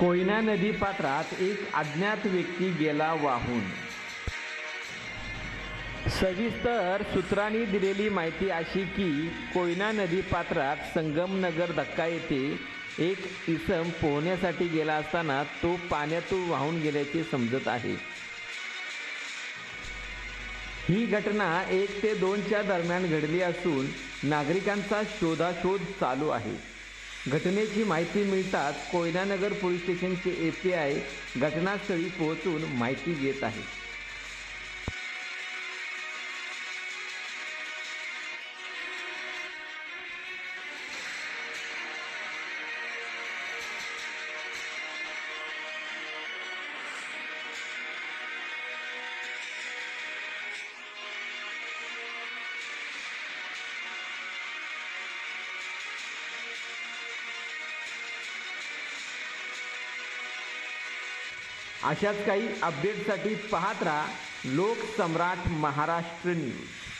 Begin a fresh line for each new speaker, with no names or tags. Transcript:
कोयना नदी पात्रात एक अज्ञात व्यक्ती गेला वाहून. सविस्तर सूत्रांनी दिलेली माहिती अशी की कोयना नदी पात्रात संगमनगर धक्का येथे एक इसम पोहण्यासाठी गेला असताना तो पाण्यातून वाहून गेल्याचे समजत आहे. ही घटना एक ते दोनच्या दरम्यान घडली असून नागरिकांचा शोधाशोध चालू आहे. घटनेची माहिती मिळताच कोयनानगर पोलीस स्टेशनचे ए पी आय घटनास्थळी पोहोचून माहिती घेत आहे. अशाच काही अपडेटसाठी पाहत राहा लोकसम्राट महाराष्ट्र न्यूज